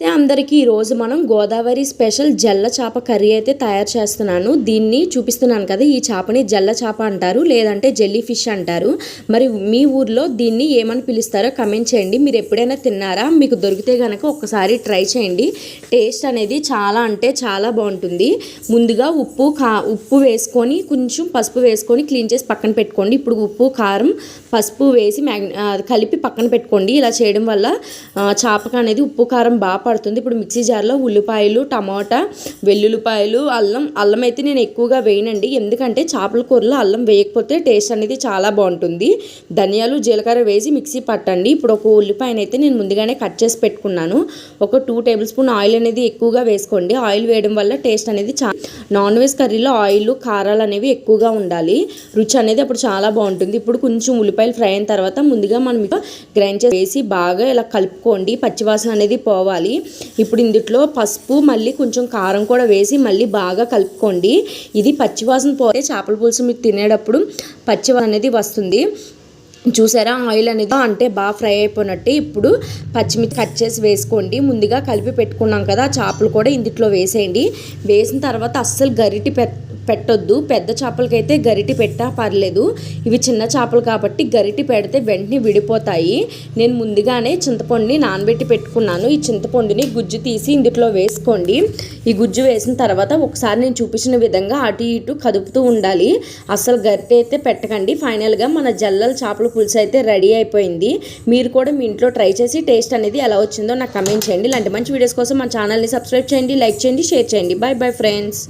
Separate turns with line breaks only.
అయితే అందరికీ ఈరోజు మనం గోదావరి స్పెషల్ జల్ల చేప కర్రీ అయితే తయారు చేస్తున్నాను. దీన్ని చూపిస్తున్నాను కదా ఈ చేపని జల్ల చేప అంటారు లేదంటే జెల్లీ ఫిష్ అంటారు. మరి మీ ఊర్లో దీన్ని ఏమని పిలుస్తారో కమెంట్ చేయండి. మీరు ఎప్పుడైనా తిన్నారా? మీకు దొరికితే కనుక ఒక్కసారి ట్రై చేయండి. టేస్ట్ అనేది చాలా అంటే చాలా బాగుంటుంది. ముందుగా ఉప్పు కా ఉప్పు వేసుకొని కొంచెం పసుపు వేసుకొని క్లీన్ చేసి పక్కన పెట్టుకోండి. ఇప్పుడు ఉప్పు కారం పసుపు వేసి మ్యాగ్ కలిపి పక్కన పెట్టుకోండి. ఇలా చేయడం వల్ల ఆ, చేపకు అనేది ఉప్పు కారం బాగా పడుతుంది. ఇప్పుడు మిక్సీ జార్లో ఉల్లిపాయలు టమాటా వెల్లుల్లిపాయలు అల్లం అల్లం అయితే నేను ఎక్కువగా వేయనండి. ఎందుకంటే చేపల కూరలో అల్లం వేయకపోతే టేస్ట్ అనేది చాలా బాగుంటుంది. ధనియాలు జీలకర్ర వేసి మిక్సీ పట్టండి. ఇప్పుడు ఒక ఉల్లిపాయను అయితే నేను ముందుగానే కట్ చేసి పెట్టుకున్నాను. ఒక టూ టేబుల్ స్పూన్ ఆయిల్ అనేది ఎక్కువగా వేసుకోండి. ఆయిల్ వేయడం వల్ల టేస్ట్ అనేది చా నాన్ వెజ్ కర్రీలో ఆయిల్ కారాలు అనేవి ఎక్కువగా ఉండాలి. రుచి అనేది అప్పుడు చాలా బాగుంటుంది. ఇప్పుడు కొంచెం ఉల్లిపాయలు ఫ్రై అయిన తర్వాత ముందుగా మనం గ్రైండ్ చేసి వేసి బాగా ఇలా కలుపుకోండి. పచ్చివాసన అనేది పోవాలి. ఇప్పుడు ఇందులో పసుపు మళ్ళీ కొంచెం కారం కూడా వేసి మళ్ళీ బాగా కలుపుకోండి. ఇది పచ్చివాసన పోతే చేపల పులుసు మీరు తినేటప్పుడు పచ్చివాసన అనేది వస్తుంది. చూసారా? ఆయిల్ అనేది అంటే బాగా ఫ్రై అయిపోయినట్టే ఇప్పుడు పచ్చిమిర్చి కట్ చేసి వేసుకోండి. ముందుగా కలిపి పెట్టుకున్నాం కదా చేపలు కూడా ఇందులో వేసేయండి. వేసిన తర్వాత అస్సలు గరిటి పె పెట్టొద్దు. పెద్ద చేపలకైతే గరిటి పెట్టా పర్లేదు. ఇవి చిన్న చేపలు కాబట్టి గరిటి పెడితే వెంటనే విడిపోతాయి. నేను ముందుగానే చింతపండుని నానబెట్టి పెట్టుకున్నాను. ఈ చింతపండుని గుజ్జు తీసి ఇందులో వేసుకోండి. ఈ గుజ్జు వేసిన తర్వాత ఒకసారి నేను చూపించిన విధంగా అటు ఇటు కదుపుతూ ఉండాలి. అసలు గరిటె అయితే పెట్టకండి. ఫైనల్గా మన జల్లల చేపల పులుసు అయితే రెడీ అయిపోయింది. మీరు కూడా మీ ఇంట్లో ట్రై చేసి టేస్ట్ అనేది ఎలా వచ్చిందో నాకు కమెంట్ చేయండి. ఇలాంటి మంచి వీడియోస్ కోసం మన ఛానల్ని సబ్స్క్రైబ్ చేయండి లైక్ చేయండి షేర్ చేయండి. Bye bye friends.